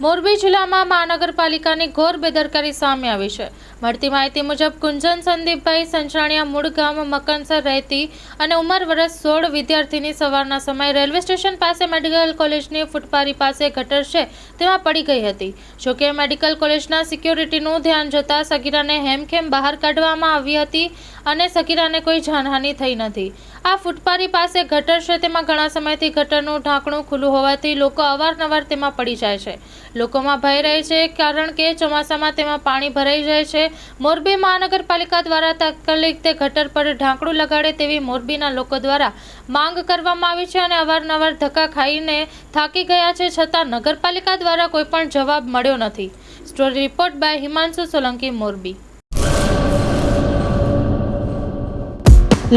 મોરબી જિલ્લામાં મહાનગરપાલિકાની ઘોર બેદરકારી સામે આવી છે. મળતી માહિતી મુજબ કુંજન સંદીપભાઈ સંચાણિયા મૂળ ગામ મકનસર રહેતી અને ઉંમર વર્ષ સોળ વિદ્યાર્થીની સવારના સમયે રેલવે સ્ટેશન પાસે મેડિકલ કોલેજની ફૂટપારી પાસે ગટર છે તેમાં પડી ગઈ હતી. જોકે મેડિકલ કોલેજના સિક્યોરિટીનું ધ્યાન જતાં સગીરાને હેમખેમ બહાર કાઢવામાં આવી હતી અને સગીરાને કોઈ જાનહાનિ થઈ નથી. આ ફૂટપારી પાસે ગટર છે તેમાં ઘણા સમયથી ગટરનું ઢાંકણું ખુલ્લું હોવાથી લોકો અવારનવાર તેમાં પડી જાય છે. લોકોમાં ભય રહે છે કારણ કે ચોમાસામાં તેમાં પાણી ભરાઈ જાય છે. મોરબી મહાનગરપાલિકા દ્વારા તાત્કાલિક તે ગટર પર ઢાંકણું લગાડે તેવી મોરબીના લોકો દ્વારા માંગ કરવામાં આવી છે અને અવારનવાર ધક્કા ખાઈને થાકી ગયા છે છતાં નગરપાલિકા દ્વારા કોઈ પણ જવાબ મળ્યો નથી. Story report by Himanshu Solanki, Morbi.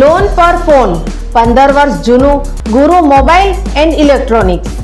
Loan પર ફોન પંદર વર્ષ જૂનું ગુરુ મોબાઈલ એન્ડ ઇલેક્ટ્રોનિક્સ.